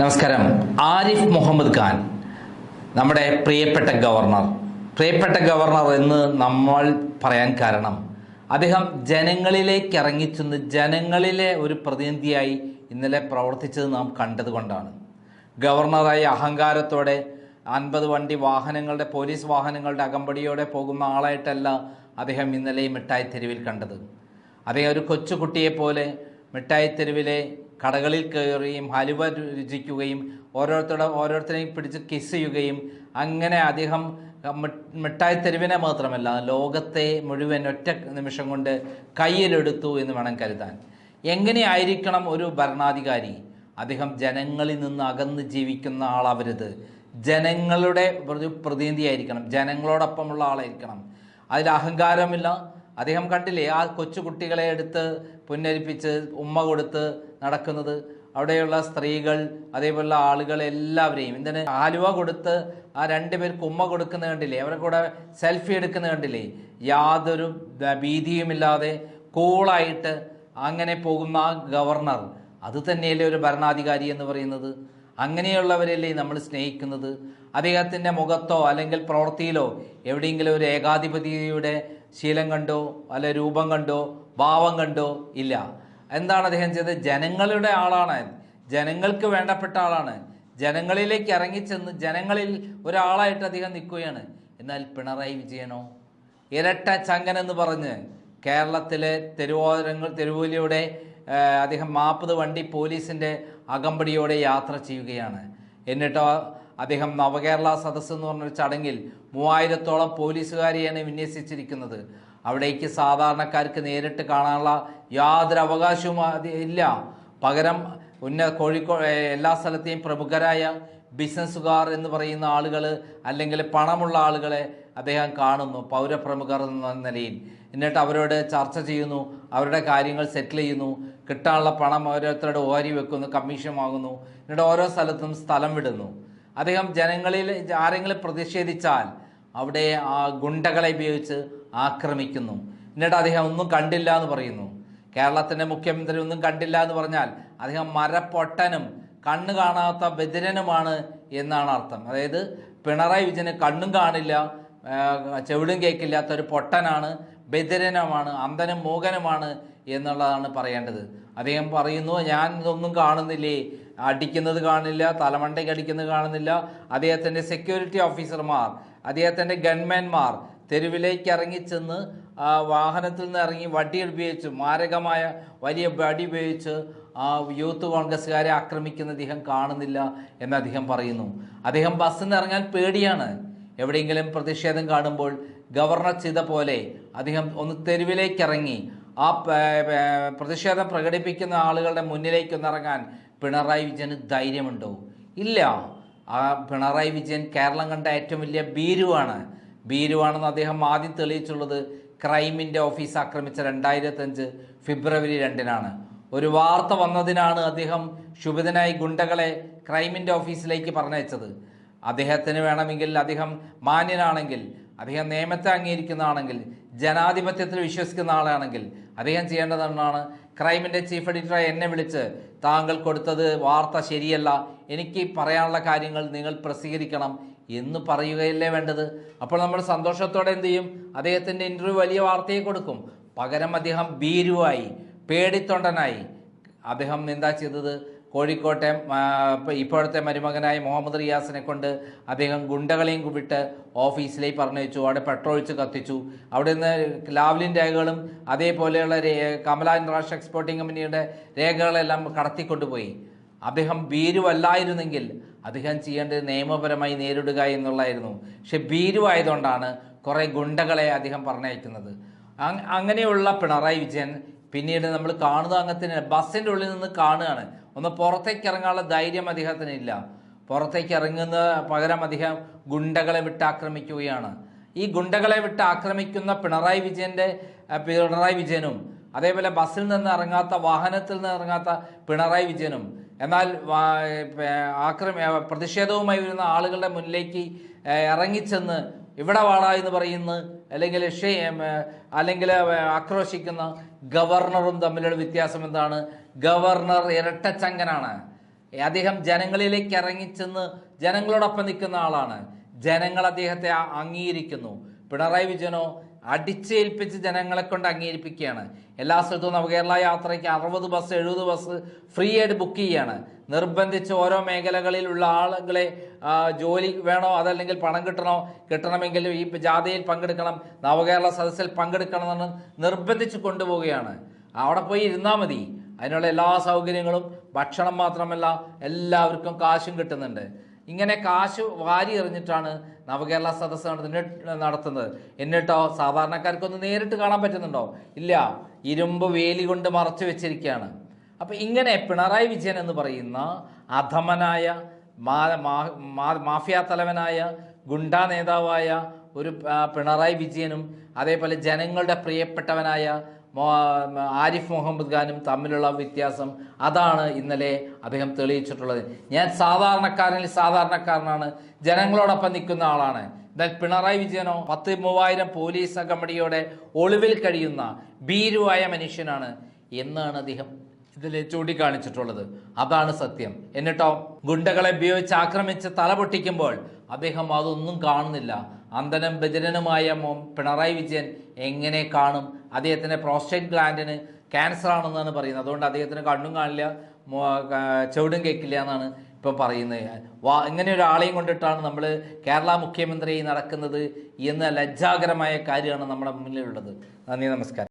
നമസ്കാരം. ആരിഫ് മുഹമ്മദ് ഖാൻ നമ്മുടെ പ്രിയപ്പെട്ട ഗവർണർ. പ്രിയപ്പെട്ട ഗവർണർ എന്ന് നമ്മൾ പറയാൻ കാരണം അദ്ദേഹം ജനങ്ങളിലേക്ക് ഇറങ്ങിച്ചെന്ന് ജനങ്ങളിലെ ഒരു പ്രതിനിധിയായി ഇന്നലെ പ്രവർത്തിച്ചത് നാം കണ്ടതുകൊണ്ടാണ് ഗവർണറായി അഹങ്കാരത്തോടെ അൻപത് വണ്ടി വാഹനങ്ങളുടെ പോലീസ് വാഹനങ്ങളുടെ അകമ്പടിയോടെ പോകുന്ന ആളായിട്ടല്ല അദ്ദേഹം ഇന്നലെ മിഠായി തെരുവിൽ കണ്ടത്. അദ്ദേഹം ഒരു കൊച്ചുകുട്ടിയെ പോലെ മിഠായി തെരുവിലെ കടകളിൽ കയറുകയും ഹലുവ രുചിക്കുകയും ഓരോരുത്തരുടെ ഓരോരുത്തരെയും പിടിച്ച് കിസ് ചെയ്യുകയും അങ്ങനെ അദ്ദേഹം മിഠായി തെരുവിനെ മാത്രമല്ല ലോകത്തെ മുഴുവൻ ഒറ്റ നിമിഷം കൊണ്ട് കയ്യിലെടുത്തു എന്ന് വേണം കരുതാൻ. എങ്ങനെയായിരിക്കണം ഒരു ഭരണാധികാരി? അദ്ദേഹം ജനങ്ങളിൽ നിന്ന് അകന്ന് ജീവിക്കുന്ന ആളാവരുത്. ജനങ്ങളുടെ പ്രതിനിധിയായിരിക്കണം. ജനങ്ങളോടൊപ്പമുള്ള ആളായിരിക്കണം. അതിൽ അഹങ്കാരമില്ല. അദ്ദേഹം കണ്ടില്ലേ ആ കൊച്ചു കുട്ടികളെ എടുത്ത് പുന്നരിപ്പിച്ച് ഉമ്മ കൊടുത്ത് നടക്കുന്നത്? അവിടെയുള്ള സ്ത്രീകൾ അതേപോലുള്ള ആളുകൾ എല്ലാവരെയും എന്തിന് ആലുവ കൊടുത്ത് ആ രണ്ടുപേർക്ക് ഉമ്മ കൊടുക്കുന്ന കണ്ടില്ലേ? അവരെ കൂടെ സെൽഫി എടുക്കുന്ന കണ്ടില്ലേ? യാതൊരു ഭീതിയുമില്ലാതെ കൂളായിട്ട് അങ്ങനെ പോകുന്ന ആ ഗവർണർ. അത് തന്നെയല്ലേ ഒരു ഭരണാധികാരി എന്ന് പറയുന്നത്? അങ്ങനെയുള്ളവരല്ലേ നമ്മൾ സ്നേഹിക്കുന്നത്? അദ്ദേഹത്തിന്റെ മുഖത്തോ അല്ലെങ്കിൽ പ്രവൃത്തിയിലോ എവിടെയെങ്കിലും ഒരു ഏകാധിപതിയുടെ ശീലം കണ്ടോ? അല്ലെ രൂപം കണ്ടോ? ഭാവം കണ്ടോ? ഇല്ല. എന്താണ് അദ്ദേഹം ചെയ്തത്? ജനങ്ങളുടെ ആളാണ്. ജനങ്ങൾക്ക് വേണ്ടപ്പെട്ട ആളാണ്. ജനങ്ങളിലേക്ക് ഇറങ്ങിച്ചെന്ന് ജനങ്ങളിൽ ഒരാളായിട്ട് അദ്ദേഹം നിൽക്കുകയാണ്. എന്നാൽ പിണറായി വിജയനോ? ഇരട്ട ചങ്കൻ എന്ന് പറഞ്ഞ് കേരളത്തിലെ തെരുവോരങ്ങൾ തെരുവൂലിയുടെ അദ്ദേഹം മാപ്പത് വണ്ടി പോലീസിന്റെ അകമ്പടിയോടെ യാത്ര ചെയ്യുകയാണ്. എന്നിട്ടോ അദ്ദേഹം നവകേരള സദസ്സ് എന്ന് പറഞ്ഞൊരു ചടങ്ങിൽ മൂവായിരത്തോളം പോലീസുകാരെയാണ് വിന്യസിച്ചിരിക്കുന്നത്. അവിടേക്ക് സാധാരണക്കാർക്ക് നേരിട്ട് കാണാനുള്ള യാതൊരു അവകാശവും ഇല്ല. പകരം ഉന്ന കോഴിക്കോട് എല്ലാ സ്ഥലത്തെയും പ്രമുഖരായ ബിസിനസ്സുകാർ എന്ന് പറയുന്ന ആളുകൾ അല്ലെങ്കിൽ പണമുള്ള ആളുകളെ അദ്ദേഹം കാണുന്നു പൗരപ്രമുഖർ എന്ന നിലയിൽ. എന്നിട്ട് അവരോട് ചർച്ച ചെയ്യുന്നു അവരുടെ കാര്യങ്ങൾ സെറ്റിൽ ചെയ്യുന്നു കിട്ടാനുള്ള പണം ഓരോരുത്തരുടെ ഓരി വെക്കുന്നു കമ്മീഷൻ വാങ്ങുന്നു എന്നിട്ട് ഓരോ സ്ഥലത്തും സ്ഥലം വിടുന്നു. അദ്ദേഹം ജനങ്ങളിൽ ആരെങ്കിലും പ്രതിഷേധിച്ചാൽ അവിടെ ആ ഗുണ്ടകളെ ഉപയോഗിച്ച് ആക്രമിക്കുന്നു. എന്നിട്ട് അദ്ദേഹം ഒന്നും കണ്ടില്ല എന്ന് പറയുന്നു. കേരളത്തിന്റെ മുഖ്യമന്ത്രി ഒന്നും കണ്ടില്ല എന്ന് പറഞ്ഞാൽ അദ്ദേഹം മരപ്പൊട്ടനും കണ്ണ് കാണാത്ത ബദിരനുമാണ് എന്നാണ് അർത്ഥം. അതായത് പിണറായി വിജയന് കണ്ണും കാണില്ല ചെവിടും കേൾക്കില്ലാത്ത ഒരു പൊട്ടനാണ് ബദിരനുമാണ് അന്ധനും മൂകനുമാണ് എന്നുള്ളതാണ് പറയേണ്ടത്. അദ്ദേഹം പറയുന്നു ഞാൻ ഇതൊന്നും കാണുന്നില്ലേ? അടിക്കുന്നത് കാണുന്നില്ല തലമണ്ടയ്ക്ക് അടിക്കുന്നത് കാണുന്നില്ല. അദ്ദേഹത്തിന്റെ സെക്യൂരിറ്റി ഓഫീസർമാർ അദ്ദേഹത്തിന്റെ ഗൺമാൻമാർ തെരുവിലേക്ക് ഇറങ്ങിച്ചെന്ന് വാഹനത്തിൽ നിന്ന് ഇറങ്ങി വടി ഉപയോഗിച്ച് മാരകമായ വലിയ വടി ഉപയോഗിച്ച് ആ യൂത്ത് കോൺഗ്രസ്സുകാരെ ആക്രമിക്കുന്ന അദ്ദേഹം കാണുന്നില്ല എന്ന് അദ്ദേഹം പറയുന്നു. അദ്ദേഹം ബസ്സിൽ നിന്ന് ഇറങ്ങാൻ പേടിയാണ്. എവിടെയെങ്കിലും പ്രതിഷേധം കാണുമ്പോൾ ഗവർണർ ചെയ്ത പോലെ അദ്ദേഹം ഒന്ന് തെരുവിലേക്ക് ഇറങ്ങി ആ പ്രതിഷേധം പ്രകടിപ്പിക്കുന്ന ആളുകളുടെ മുന്നിലേക്ക് ഒന്നിറങ്ങാൻ പിണറായി വിജയന് ധൈര്യമുണ്ടോ? ഇല്ല. ആ പിണറായി വിജയൻ കേരളം കണ്ട ഏറ്റവും വലിയ ഭീരുവാണ്. ഭീരുവാണെന്ന് അദ്ദേഹം ആദ്യം തെളിയിച്ചുള്ളത് ക്രൈമിന്റെ ഓഫീസ് ആക്രമിച്ച രണ്ടായിരത്തഞ്ച് ഫെബ്രുവരി രണ്ടിനാണ്. ഒരു വാർത്ത വന്നതിനാണ് അദ്ദേഹം ശുഭിതനായി ഗുണ്ടകളെ ക്രൈമിന്റെ ഓഫീസിലേക്ക് പറഞ്ഞയച്ചത്. അദ്ദേഹത്തിന് വേണമെങ്കിൽ അദ്ദേഹം മാന്യനാണെങ്കിൽ അദ്ദേഹം നിയമത്തെ അംഗീകരിക്കുന്നതാണെങ്കിൽ ജനാധിപത്യത്തിൽ വിശ്വസിക്കുന്ന ആളാണെങ്കിൽ അദ്ദേഹം ചെയ്യേണ്ടതെന്നാണ് ക്രൈമിന്റെ ചീഫ് എഡിറ്ററെ എന്നെ വിളിച്ച് താങ്കൾ കൊടുത്തത് വാർത്ത ശരിയല്ല എനിക്ക് പറയാനുള്ള കാര്യങ്ങൾ നിങ്ങൾ പ്രസിദ്ധീകരിക്കണം എന്ന് പറയുകയല്ലേ വേണ്ടത്. അപ്പോൾ നമ്മൾ സന്തോഷത്തോടെ എന്ത് ചെയ്യും? അദ്ദേഹത്തിന്റെ ഇന്റർവ്യൂ വലിയ വാർത്തയെ കൊടുക്കും. പകരം അദ്ദേഹം ഭീരുവായി പേടിത്തൊണ്ടനായി അദ്ദേഹം എന്താ ചെയ്തത്? കോഴിക്കോട്ടെ ഇപ്പോഴത്തെ മരുമകനായ മുഹമ്മദ് റിയാസിനെ കൊണ്ട് അദ്ദേഹം ഗുണ്ടകളെയും വിട്ട് ഓഫീസിലേക്ക് പറഞ്ഞയച്ചു. അവിടെ പെട്രോൾ ഒഴിച്ച് കത്തിച്ചു. അവിടെ നിന്ന് ലാവ്ലിൻ രേഖകളും അതേപോലെയുള്ള കമല ഇൻട്രാഷ് എക്സ്പോർട്ടിംഗ് കമ്പനിയുടെ രേഖകളെല്ലാം കടത്തിക്കൊണ്ടുപോയി. അദ്ദേഹം ഭീരുവല്ലായിരുന്നെങ്കിൽ അദ്ദേഹം ചെയ്യേണ്ടത് നിയമപരമായി നേരിടുക എന്നുള്ളതായിരുന്നു. പക്ഷെ ഭീരുവായതുകൊണ്ടാണ് കുറേ ഗുണ്ടകളെ അദ്ദേഹം പറഞ്ഞയക്കുന്നത്. അങ്ങനെയുള്ള പിണറായി വിജയൻ പിന്നീട് നമ്മൾ കാണുന്ന അംഗത്തിന് ബസ്സിന്റെ ഉള്ളിൽ നിന്ന് കാണുകയാണ്. ഒന്ന് പുറത്തേക്ക് ഇറങ്ങാനുള്ള ധൈര്യം അദ്ദേഹത്തിന് ഇല്ല. പുറത്തേക്ക് ഇറങ്ങുന്ന പകരം അദ്ദേഹം ഗുണ്ടകളെ വിട്ട് ആക്രമിക്കുകയാണ്. ഈ ഗുണ്ടകളെ വിട്ട് ആക്രമിക്കുന്ന പിണറായി വിജയന്റെ പിണറായി വിജയനും അതേപോലെ ബസ്സിൽ നിന്ന് ഇറങ്ങാത്ത വാഹനത്തിൽ നിന്ന് ഇറങ്ങാത്ത പിണറായി വിജയനും എന്നാൽ ആക്രമി പ്രതിഷേധവുമായി വരുന്ന ആളുകളുടെ മുന്നിലേക്ക് ഇറങ്ങിച്ചെന്ന് ഇവിടെ വാടാ എന്ന് പറയുന്ന അല്ലെങ്കിൽ അല്ലെങ്കിൽ ആക്രോശിക്കുന്ന ഗവർണറും തമ്മിലുള്ള വ്യത്യാസം എന്താണ്? ഗവർണർ ഇരട്ടച്ചങ്കനാണ് അദ്ദേഹം ജനങ്ങളിലേക്ക് ഇറങ്ങിച്ചെന്ന് ജനങ്ങളോടൊപ്പം നിൽക്കുന്ന ആളാണ്. ജനങ്ങൾ അദ്ദേഹത്തെ അംഗീകരിക്കുന്നു. പിണറായി വിജയനോ അടിച്ചേൽപ്പിച്ച് ജനങ്ങളെ കൊണ്ട് അംഗീകരിപ്പിക്കുകയാണ്. എല്ലാ സ്ഥലത്തും നവകേരള യാത്രയ്ക്ക് അറുപത് ബസ് എഴുപത് ബസ് ഫ്രീ ആയിട്ട് ബുക്ക് ചെയ്യുകയാണ് നിർബന്ധിച്ച് ഓരോ മേഖലകളിലുള്ള ആളുകളെ ജോലി വേണോ അതല്ലെങ്കിൽ പണം കിട്ടണോ കിട്ടണമെങ്കിൽ ഈ ജാഥയിൽ പങ്കെടുക്കണം നവകേരള സദസ്സിൽ പങ്കെടുക്കണമെന്ന് നിർബന്ധിച്ച് കൊണ്ടുപോവുകയാണ്. അവിടെ പോയി ഇരുന്നാൽ മതി. അതിനുള്ള എല്ലാ സൗകര്യങ്ങളും ഭക്ഷണം മാത്രമല്ല എല്ലാവർക്കും കാശും കിട്ടുന്നുണ്ട്. ഇങ്ങനെ കാശ് വാരി എറിഞ്ഞിട്ടാണ് നവകേരള സദസ്സ് നടത്തുന്ന നടത്തുന്നത്. എന്നിട്ടോ സാധാരണക്കാർക്കൊന്ന് നേരിട്ട് കാണാൻ പറ്റുന്നുണ്ടോ? ഇല്ല. ഇരുമ്പ് വേലി കൊണ്ട് മറച്ചു വെച്ചിരിക്കുകയാണ്. അപ്പം ഇങ്ങനെ പിണറായി വിജയൻ എന്ന് പറയുന്ന അധമനായ മാഫിയ തലവനായ ഗുണ്ടാ നേതാവായ ഒരു പിണറായി വിജയനും അതേപോലെ ജനങ്ങളുടെ പ്രിയപ്പെട്ടവനായ ആരിഫ് മുഹമ്മദ് ഖാനും തമ്മിലുള്ള വ്യത്യാസം അതാണ് ഇന്നലെ അദ്ദേഹം തെളിയിച്ചിട്ടുള്ളത്. ഞാൻ സാധാരണക്കാരനിൽ സാധാരണക്കാരനാണ്. ജനങ്ങളോടൊപ്പം നിൽക്കുന്ന ആളാണ്. എന്നാൽ പിണറായി വിജയനോ പത്ത് മൂവായിരം പോലീസ് അകമ്പടിയോടെ ഒളിവിൽ കഴിയുന്ന ഭീരുവായ മനുഷ്യനാണ് എന്നാണ് അദ്ദേഹം ഇതിൽ ചൂണ്ടിക്കാണിച്ചിട്ടുള്ളത്. അതാണ് സത്യം. എന്നിട്ടോ ഗുണ്ടകളെ ഉപയോഗിച്ച് ആക്രമിച്ച് തല പൊട്ടിക്കുമ്പോൾ അദ്ദേഹം അതൊന്നും കാണുന്നില്ല. അന്ധനും ബദിരനുമായ പിണറായി വിജയൻ എങ്ങനെ കാണും? അദ്ദേഹത്തിന്റെ പ്രോസ്റ്റേറ്റ് ഗ്ലാൻഡിന് ക്യാൻസർ ആണെന്നാണ് പറയുന്നത്. അതുകൊണ്ട് അദ്ദേഹത്തിന് കണ്ണും കാണില്ല ചെവിടും കേൾക്കില്ല എന്നാണ് ഇപ്പം പറയുന്നത്. വാ ഇങ്ങനെ ഒരാളെയും കൊണ്ടിട്ടാണ് നമ്മൾ കേരള മുഖ്യമന്ത്രി നടക്കുന്നത് എന്ന ലജ്ജാകരമായ കാര്യമാണ് നമ്മുടെ മുന്നിലുള്ളത്. നന്ദി നമസ്കാരം.